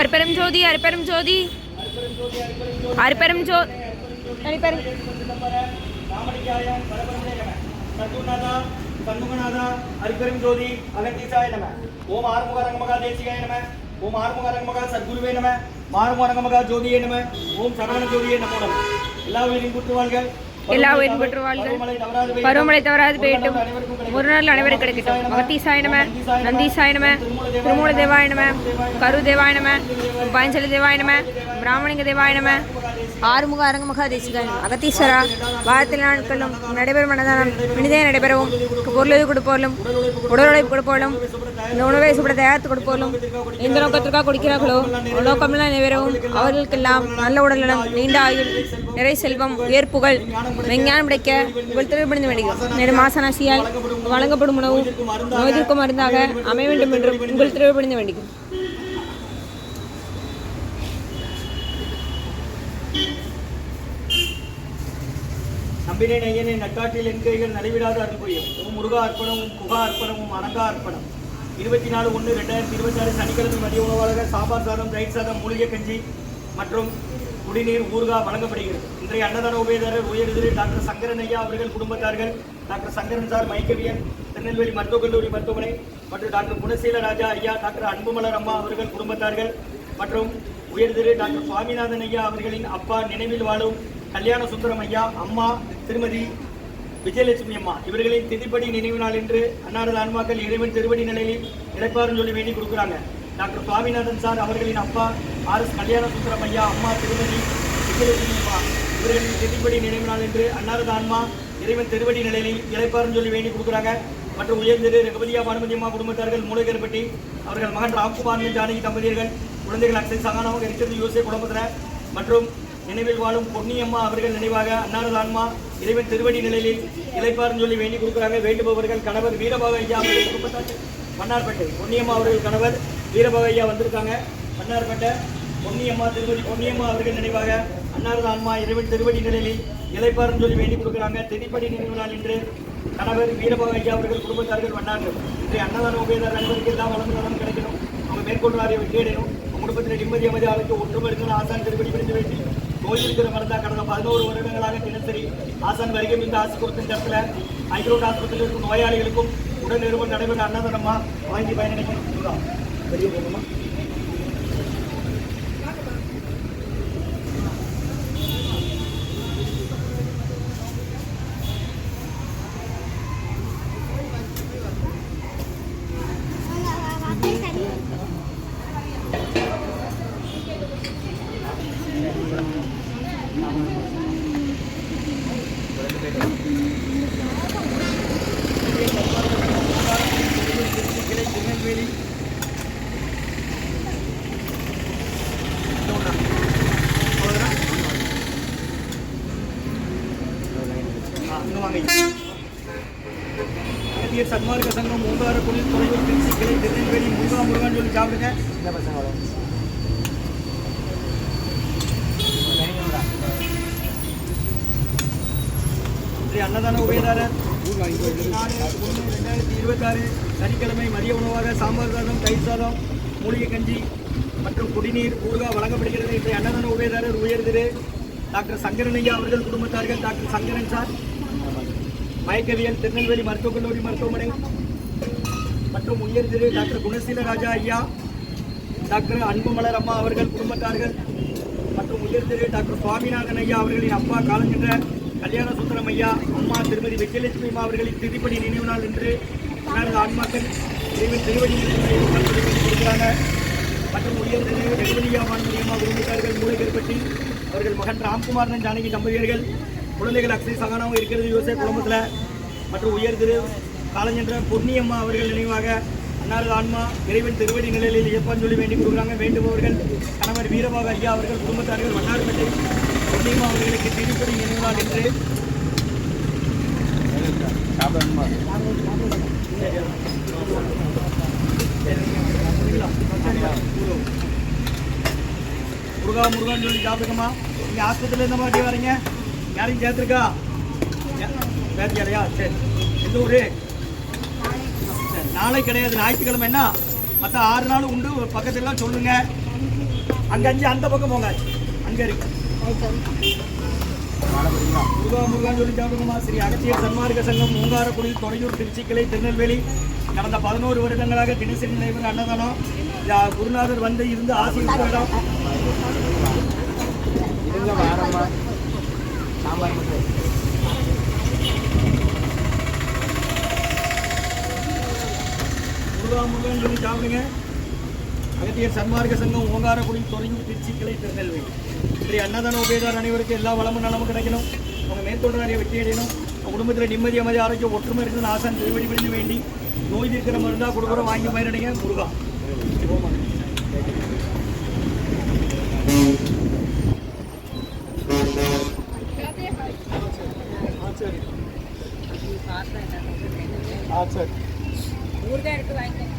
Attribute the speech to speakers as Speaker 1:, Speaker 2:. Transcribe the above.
Speaker 1: அற்பெரும் ஜோதி அற்பெரும் ஜோதி. அற்பெரும் Joe அற்பெரும்
Speaker 2: நம சண்முகநாதா அரிபெரும் ஜோதி அகத்தீசாய நம ஓம் ஆறுமுக ரங்கமகா தேசிகாய நம ஓம் ஆறுமுக ரங்கமகா சத்குருவே நம ஆறுமுக ரங்கமகா ஜோதியே நம ஓம் சரவண ஜோதியே நமோ நம எல்லா உயிரின் குற்று வாழ்க
Speaker 1: எல்லா உயிரும் பெற்று வாழ்க பருவமழை தவறாது போயிட்டும் ஒரு நாள் அனைவரும் கிடைக்கட்டும். மகத்தீசாயனம நந்தீசாயனம திருமூல தேவாயனம கரு தேவாயனம பாஞ்சலி தேவாய நம பிராமணிக ஆறுமுக அரங்கமுக தேசிகாய அகத்தீஸ்வரா வாரத்தில் நாட்களும் நடைபெறும் மனதானம் இனிதே நடைபெறவும் பொருளுதவி கொடுப்போலும் உடல் உழைப்பு கொடுப்போலும் இந்த உணவை சுப்பட தயாரித்து கொடுப்போலும் எந்த நோக்கத்திற்காக கொடுக்கிறார்களோ நோக்கமெல்லாம் நிறைவேறவும் அவர்களுக்கெல்லாம் நல்ல உடல்நலம் நீண்ட ஆயுள் நிறை செல்வம் உயர்ப்புகள் விஞ்ஞானம் கிடைக்க உங்கள் திருவிழிந்து வேண்டும் நேரு மாசனாசியால் வழங்கப்படும் உணவு நோய்திற்கு மருந்தாக அமைய வேண்டும் என்றும் உங்கள் திருவிழிந்து வேண்டும்
Speaker 2: நம்பினேன் ஐயனே நட்டாற்றில் என் கைகள் நடைவிடாத அருள் புரியும் உம் முருகா அர்ப்பணமும் குகா அர்ப்பணமும் அரங்கா அர்ப்பணம். இருபத்தி நாலு ஒன்று ரெண்டாயிரத்தி இருபத்தி ஆறு சனிக்கிழமை மதிய உணவாக சாம்பார் சாதம் தயிர் சாதம் மூலிகை கஞ்சி மற்றும் குடிநீர் ஊர்கா வழங்கப்படுகிறது. இன்றைய அன்னதான உபயதாரர் உயர்திரு டாக்டர் சங்கரன் ஐயா அவர்கள் குடும்பத்தார்கள் டாக்டர் சங்கரன் சார் மைக்கவியன் திருநெல்வேலி மருத்துவக் கல்லூரி மருத்துவமனை மற்றும் டாக்டர் குணசீல ராஜா ஐயா டாக்டர் அன்புமலர் அம்மா அவர்கள் குடும்பத்தார்கள் மற்றும் உயர்திரு டாக்டர் சுவாமிநாதன் ஐயா அவர்களின் அப்பா நினைவில் வாழும் கல்யாண சுந்தரம் ஐயா அம்மா திருமதி விஜயலட்சுமி அம்மா. இவர்களின் திதிப்படி நினைவு நாள் என்று அன்னாரது ஆன்மாக்கள் இறைவன் திருவடி நிலையில் இறைப்பாருன்னு சொல்லி வேண்டி கொடுக்குறாங்க. டாக்டர் சுவாமிநாதன் சார் அவர்களின் அப்பா ஆர் எஸ் கல்யாண சுந்தரம் ஐயா அம்மா திருமதி விஜயலட்சுமி அம்மா. இவர்களின் திதிப்படி நினைவு நாள் என்று அன்னாரது ஆன்மா இறைவன் திருவடி நிலையில் இறைப்பாருன்னு சொல்லி வேண்டி கொடுக்குறாங்க. மற்றும் உயர்ந்திரு ரகுபதியா பானுமதி அம்மா குடும்பத்தார்கள் மூலகர்பட்டி அவர்கள் மகன் ராம்குமார் ஜானகி தம்பதியர்கள் குழந்தைகள் அக்ஷய் சகானவங்க இருக்கிறது யூஎஸ்ஏ குடும்பத்தில். மற்றும் நினைவில் வாழும் பொன்னியம்மா அவர்கள் நினைவாக அன்னாரது ஆன்மா இறைவன் திருவடி நிலையில் இளைப்பாருன்னு சொல்லி வேண்டி கொடுக்குறாங்க. வேண்டுபவர்கள் கணவர் வீரபாக ஐயா அவர்கள் குடும்பத்தார்கள் மன்னார்பேட்டை பொன்னியம்மா அவர்கள் கணவர் வீரபாக ஐயா வந்திருக்காங்க. மன்னார்பேட்டை பொன்னியம்மா திருவடி பொன்னியம்மா அவர்கள் நினைவாக அன்னாரது ஆன்மா இறைவன் திருவடி நிலையில் இளைப்பாருன்னு சொல்லி வேண்டி கொடுக்குறாங்க. திதிப்படி நினைவு நாள் என்று கணவர் வீரபாக ஐயா அவர்கள் குடும்பத்தார்கள் வண்ணார்கள் இன்றைய அன்னதான உபயோக அனைவருக்கு எல்லாம் வளர்ந்து வளம் கிடைக்கணும். அவங்க மேற்கொண்டு வாரிய வெற்றியடையணும். குடும்பத்தில் நிம்மதி அமைதி ஆளுக்கு ஆசான் திருப்பதி பிடித்து வேண்டி நோய் இருக்கிற கடந்த பதினோரு வருடங்களாக தினசரி ஆசான் வருகை இந்த ஆசை கொடுத்த இடத்துல ஐக்ரோட் ஆஸ்பத்திரியில் இருக்கும் நோயாளிகளுக்கும் உடல் நிறுவனம் நடைபெற்ற அன்னதானமா வாங்கி பயனடைக்கணும். பெரிய வெளியே போகணுமா கிளை திருநெல்வேலி அவ்வளவுதானா? ஆ, இங்க வாங்க அகத்திய சன்மார்க்க சங்கம் மூன்றாறு குடில் துறையூர் திருச்சி கிளை திருநெல்வேலி முருகா முருகான்னு சொல்லி சாப்பிடுங்க இந்த பசங்க இன்றைய அன்னதான உபயதாரர் நாலு ஒன்று ரெண்டாயிரத்தி இருபத்தாறு சனிக்கிழமை மதிய உணவாக சாம்பார் சாதம் தயிர் சாதம் மூலிகை கஞ்சி மற்றும் குடிநீர் ஊர்கா வழங்கப்படுகிறது. இன்றைய அன்னதான உபயதாரர் உயர்திரு டாக்டர் சங்கரன் ஐயா அவர்கள் குடும்பத்தார்கள் டாக்டர் சங்கரன் சார் மயக்கவியல் திருநெல்வேலி மருத்துவக் கல்லூரி மருத்துவமனை மற்றும் உயர்திரு டாக்டர் குணசீல ராஜா ஐயா டாக்டர் அன்புமலர் அம்மா அவர்கள் குடும்பத்தார்கள் மற்றும் உயர்திரு டாக்டர் சுவாமிநாதன் ஐயா அவர்களின் அப்பா காலஞ்சென்ற கல்யாண சுந்தரம் ஐயா அம்மா திருமதி விஜயலட்சுமி அம்மா அவர்களின் திருப்படி நினைவு நாள் என்று அன்னாரது ஆன்மாக்கள் இறைவன் திருவடி நினைவு மற்றும் உயர்திரு ரெகுவலியா மாண்புரி அம்மா குடும்பத்தார்கள் அவர்கள் மகன் ராம்குமாரன் ஜானகி தம்பதியர்கள் குழந்தைகள் அக்ஷய் சகானாவும் இருக்கிறது விவசாய குடும்பத்தில். மற்றும் உயர்திரு காலஞ்சென்ற பொன்னியம்மா அவர்கள் நினைவாக அன்னாரது ஆன்மா இறைவன் திருவடி நிலையில் இயப்பான்னு சொல்லி வேண்டி கொடுக்குறாங்க. வேண்டுபவர்கள் கணவர் வீரபாக ஐயா அவர்கள் குடும்பத்தார்கள் வண்ணார்பேட்டை பொன்னியம்மா அவர்களுக்கு திருப்பதி நினைவு நாள் என்று முருகா முருகான்னு சொல்லி சாப்பிடுங்கம்மா நீங்கள் ஆஸ்பத்திரியில் எந்த மாதிரி வரீங்க. யாரையும் சேர்த்துருக்கா? வேலையா சரி. எந்த ஊரு? சரி, நாளை கிடையாது. ஞாயிற்றுக்கிழமை என்ன? மற்ற ஆறு நாள் உண்டு. பக்கத்துலாம் சொல்லுங்க. அங்க அஞ்சு அந்த பக்கம் போங்க. அங்க இருக்கு. முருகா முருகான்னு சொல்லி சாப்பிடுங்கம்மா ஸ்ரீ அகத்தியர் சன்மார்க்க சங்கம் மூங்காரக்குடி தொடையூர் திருச்சிக்கிளை திருநெல்வேலி கடந்த பதினோரு வருடங்களாக தினசரி நடைபெறும் அன்னதானம் குருநாதர் வந்து இருந்து ஆசீர்வாத இடம் முருகா முருகான்னு சொல்லி சாப்பிடுங்க. அகத்தியர் சன்மார்க்க சங்கம் ஓங்காரக்குடி தொலையூர் திருச்சி கிளை திருநெல்வேலி. ஸ்ரீ அன்னதான உபயதார் அனைவருக்கும் எல்லா வளமும் நலமும் கிடைக்கணும். அவங்க மேற்கொண்டு நிறைய வெற்றி அடையணும். குடும்பத்தில் நிம்மதி அமைதி ஆரோக்கியம் ஒற்றுமை இருக்குன்னு ஆசான் திருவடி பிடிந்து வேண்டி நோய் தீர்க்கிற மருந்தா கொடுக்குறோம். வாங்கி மயிரடைங்க முருகா. சரி.
Speaker 1: ஊர்தான் எடுத்து வாங்கிக்கோ